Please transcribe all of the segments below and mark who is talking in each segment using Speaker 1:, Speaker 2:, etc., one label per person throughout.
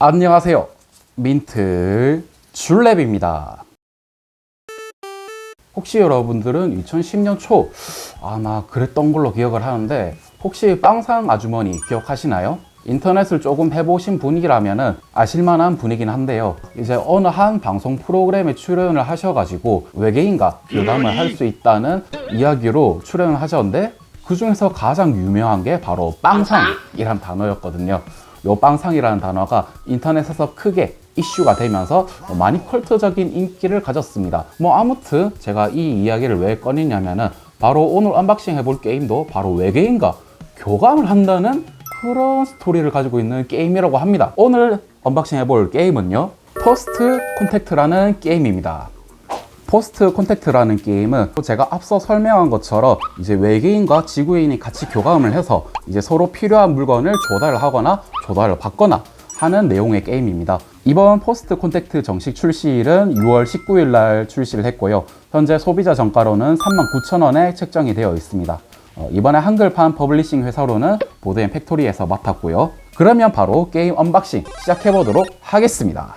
Speaker 1: 안녕하세요. 민트 줄랩입니다. 혹시 여러분들은 2010년 초 아마 그랬던 걸로 기억을 하는데 혹시 빵상 아주머니 기억하시나요? 인터넷을 조금 해보신 분이라면 아실만한 분이긴 한데요. 이제 어느 한 방송 프로그램에 출연을 하셔가지고 외계인과 교감을 할 수 있다는 이야기로 출연을 하셨는데 그 중에서 가장 유명한 게 바로 빵상이란 단어였거든요. 요 빵상이라는 단어가 인터넷에서 크게 이슈가 되면서 많이 컬트적인 인기를 가졌습니다. 뭐 아무튼 제가 이 이야기를 왜 꺼내냐면은 바로 오늘 언박싱 해볼 게임도 바로 외계인과 교감을 한다는 그런 스토리를 가지고 있는 게임이라고 합니다. 오늘 언박싱 해볼 게임은요. 퍼스트 콘택트라는 게임입니다. 포스트 콘택트라는 게임은 제가 앞서 설명한 것처럼 이제 외계인과 지구인이 같이 교감을 해서 이제 서로 필요한 물건을 조달을 하거나 조달을 받거나 하는 내용의 게임입니다. 이번 포스트 콘택트 정식 출시일은 6월 19일 날 출시를 했고요. 현재 소비자 정가로는 39,000원에 책정이 되어 있습니다. 어, 이번에 한글판 퍼블리싱 회사로는 보드앤 팩토리에서 맡았고요. 그러면 바로 게임 언박싱 시작해 보도록 하겠습니다.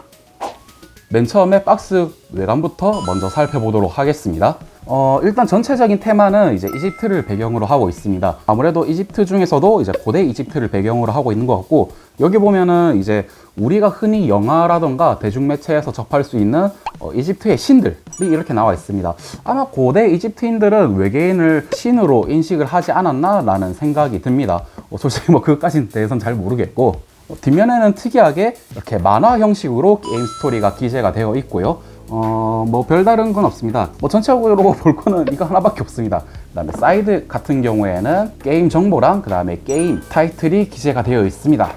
Speaker 1: 맨 처음에 박스 외관부터 먼저 살펴보도록 하겠습니다. 어, 일단 전체적인 테마는 이제 이집트를 배경으로 하고 있습니다. 아무래도 이집트 중에서도 이제 고대 이집트를 배경으로 하고 있는 것 같고, 여기 보면은 이제 우리가 흔히 영화라던가 대중매체에서 접할 수 있는 어, 이집트의 신들이 이렇게 나와 있습니다. 아마 고대 이집트인들은 외계인을 신으로 인식을 하지 않았나 라는 생각이 듭니다. 어, 솔직히 뭐 그것까지는 대해서는 잘 모르겠고, 어, 뒷면에는 특이하게 이렇게 만화 형식으로 게임 스토리가 기재가 되어 있고요. 어, 뭐 별다른 건 없습니다. 뭐 전체적으로 볼 거는 이거 하나밖에 없습니다. 그 다음에 사이드 같은 경우에는 게임 정보랑 그 다음에 게임 타이틀이 기재가 되어 있습니다.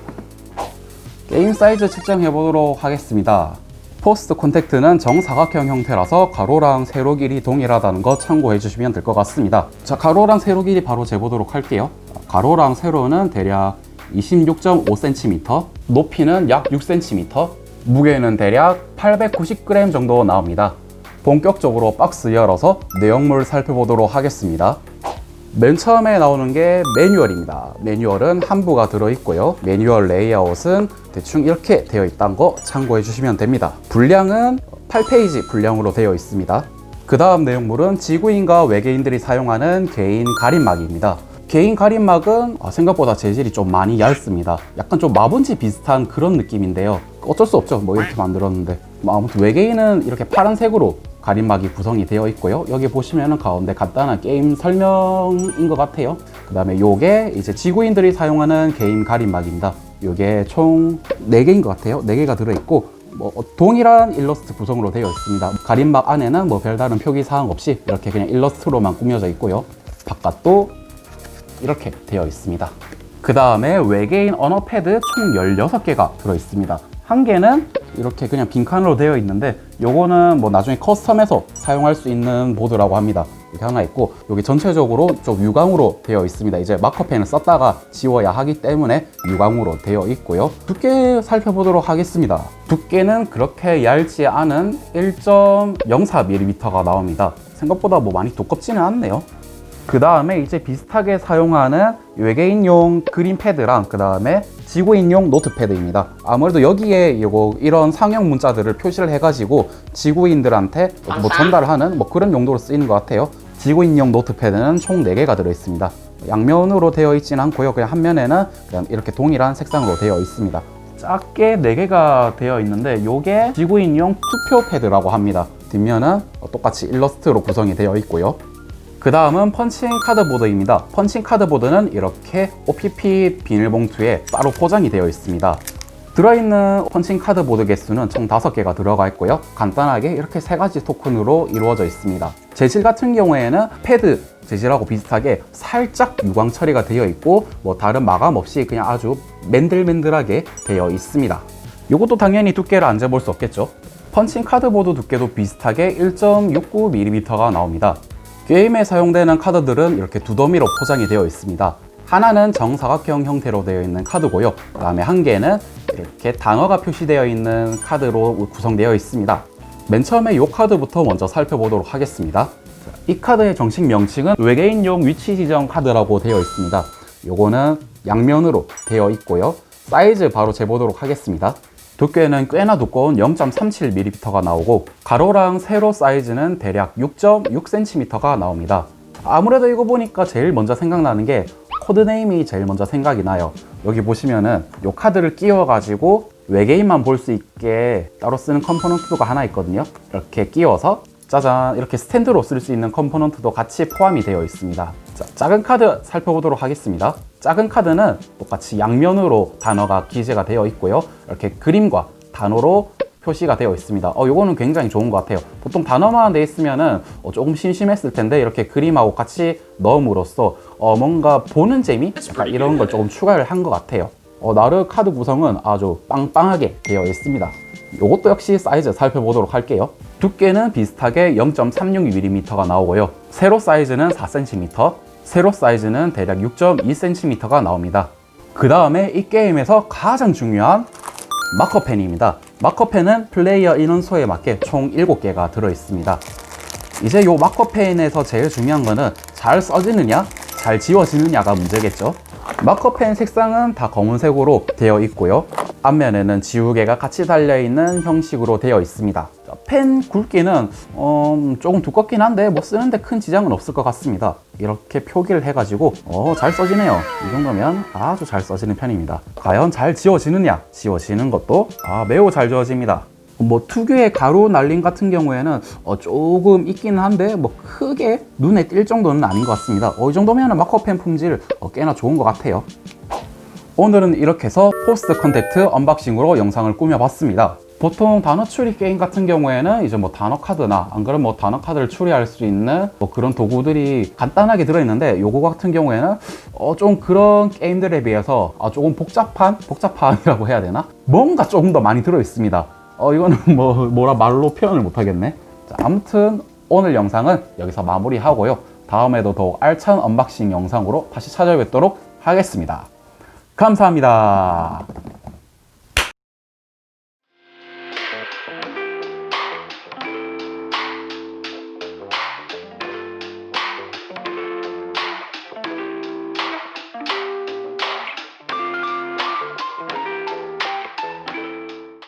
Speaker 1: 게임 사이즈 측정해 보도록 하겠습니다. 포스트 콘택트는 정사각형 형태라서 가로랑 세로 길이 동일하다는 거 참고해 주시면 될 것 같습니다. 자, 가로랑 세로 길이 바로 재보도록 할게요. 가로랑 세로는 대략 26.5cm, 높이는 약 6cm, 무게는 대략 890g 정도 나옵니다. 본격적으로 박스 열어서 내용물 살펴보도록 하겠습니다. 맨 처음에 나오는 게 매뉴얼입니다. 매뉴얼은 한 부가 들어있고요. 매뉴얼 레이아웃은 대충 이렇게 되어 있다는 거 참고해 주시면 됩니다. 분량은 8페이지 분량으로 되어 있습니다. 그 다음 내용물은 지구인과 외계인들이 사용하는 개인 가림막입니다. 개인 가림막은 아, 생각보다 재질이 좀 많이 얇습니다. 약간 좀 마분지 비슷한 그런 느낌인데요. 어쩔 수 없죠. 뭐 이렇게 만들었는데. 뭐 아무튼 외계인은 이렇게 파란색으로 가림막이 구성이 되어 있고요. 여기 보시면은 가운데 간단한 게임 설명인 것 같아요. 그 다음에 요게 이제 지구인들이 사용하는 개인 가림막입니다. 요게 총 4개인 것 같아요. 4개가 들어있고, 뭐 동일한 일러스트 구성으로 되어 있습니다. 가림막 안에는 뭐 별다른 표기 사항 없이 이렇게 그냥 일러스트로만 꾸며져 있고요. 바깥도 이렇게 되어 있습니다. 그 다음에 외계인 언어 패드 총 16개가 들어 있습니다. 한 개는 이렇게 그냥 빈칸으로 되어 있는데 요거는 뭐 나중에 커스텀해서 사용할 수 있는 보드라고 합니다. 이렇게 하나 있고 여기 전체적으로 좀 유광으로 되어 있습니다. 이제 마커펜을 썼다가 지워야 하기 때문에 유광으로 되어 있고요. 두께 살펴보도록 하겠습니다. 두께는 그렇게 얇지 않은 1.04mm가 나옵니다. 생각보다 뭐 많이 두껍지는 않네요. 그 다음에 이제 비슷하게 사용하는 외계인용 그림 패드랑 그 다음에 지구인용 노트패드입니다. 아무래도 여기에 이거 이런 상형 문자들을 표시를 해가지고 지구인들한테 뭐 전달하는 뭐 그런 용도로 쓰이는 것 같아요. 지구인용 노트패드는 총 4개가 들어있습니다. 양면으로 되어 있지는 않고요. 그냥 한 면에는 그냥 이렇게 동일한 색상으로 되어 있습니다. 작게 4개가 되어 있는데 이게 지구인용 투표 패드라고 합니다. 뒷면은 똑같이 일러스트로 구성이 되어 있고요. 그 다음은 펀칭 카드보드입니다. 펀칭 카드보드는 이렇게 OPP 비닐봉투에 따로 포장이 되어 있습니다. 들어있는 펀칭 카드보드 개수는 총 5개가 들어가 있고요. 간단하게 이렇게 세 가지 토큰으로 이루어져 있습니다. 재질 같은 경우에는 패드 재질하고 비슷하게 살짝 유광 처리가 되어 있고 뭐 다른 마감 없이 그냥 아주 맨들맨들하게 되어 있습니다. 이것도 당연히 두께를 안 재볼 수 없겠죠. 펀칭 카드보드 두께도 비슷하게 1.69mm가 나옵니다. 게임에 사용되는 카드들은 이렇게 두 더미로 포장이 되어 있습니다. 하나는 정사각형 형태로 되어 있는 카드고요. 그 다음에 한 개는 이렇게 단어가 표시되어 있는 카드로 구성되어 있습니다. 맨 처음에 이 카드부터 먼저 살펴보도록 하겠습니다. 이 카드의 정식 명칭은 외계인용 위치 지정 카드라고 되어 있습니다. 요거는 양면으로 되어 있고요. 사이즈 바로 재보도록 하겠습니다. 두께는 꽤나 두꺼운 0.37mm가 나오고 가로랑 세로 사이즈는 대략 6.6cm가 나옵니다. 아무래도 이거 보니까 제일 먼저 생각나는 게 코드네임이 제일 먼저 생각이 나요. 여기 보시면은 이 카드를 끼워가지고 외계인만 볼 수 있게 따로 쓰는 컴포넌트가 하나 있거든요. 이렇게 끼워서 짜잔 이렇게 스탠드로 쓸 수 있는 컴포넌트도 같이 포함이 되어 있습니다. 자, 작은 카드 살펴보도록 하겠습니다. 작은 카드는 똑같이 양면으로 단어가 기재가 되어 있고요. 이렇게 그림과 단어로 표시가 되어 있습니다. 어, 요거는 굉장히 좋은 것 같아요. 보통 단어만 돼 있으면은 어, 조금 심심했을 텐데 이렇게 그림하고 같이 넣음으로써 어, 뭔가 보는 재미? 약간 이런 걸 조금 추가를 한 것 같아요. 어, 나르 카드 구성은 아주 빵빵하게 되어 있습니다. 요것도 역시 사이즈 살펴보도록 할게요. 두께는 비슷하게 0.36mm가 나오고요. 세로 사이즈는 4cm, 세로 사이즈는 대략 6.2cm가 나옵니다. 그 다음에 이 게임에서 가장 중요한 마커펜입니다. 마커펜은 플레이어 인원수에 맞게 총 7개가 들어 있습니다. 이제 이 마커펜에서 제일 중요한 거는 잘 써지느냐, 잘 지워지느냐가 문제겠죠. 마커펜 색상은 다 검은색으로 되어 있고요. 앞면에는 지우개가 같이 달려있는 형식으로 되어 있습니다. 자, 펜 굵기는 어, 조금 두껍긴 한데 뭐 쓰는데 큰 지장은 없을 것 같습니다. 이렇게 표기를 해가지고 어, 잘 써지네요. 이 정도면 아주 잘 써지는 편입니다. 과연 잘 지워지느냐? 지워지는 것도 아, 매우 잘 지워집니다. 뭐 특유의 가루 날림 같은 경우에는 어, 조금 있기는 한데 뭐 크게 눈에 띌 정도는 아닌 것 같습니다. 어, 이 정도면 마커펜 품질 어, 꽤나 좋은 것 같아요. 오늘은 이렇게 해서 포스트 컨택트 언박싱으로 영상을 꾸며봤습니다. 보통 단어 추리 게임 같은 경우에는 이제 뭐 단어 카드나 안 그러면 뭐 단어 카드를 추리할 수 있는 뭐 그런 도구들이 간단하게 들어있는데 요거 같은 경우에는 어 좀 그런 게임들에 비해서 아 조금 복잡한 복잡한이라고 해야 되나 뭔가 조금 더 많이 들어있습니다. 어 이거는 뭐 뭐라 말로 표현을 못하겠네. 자, 아무튼 오늘 영상은 여기서 마무리하고요. 다음에도 더욱 알찬 언박싱 영상으로 다시 찾아뵙도록 하겠습니다. 감사합니다.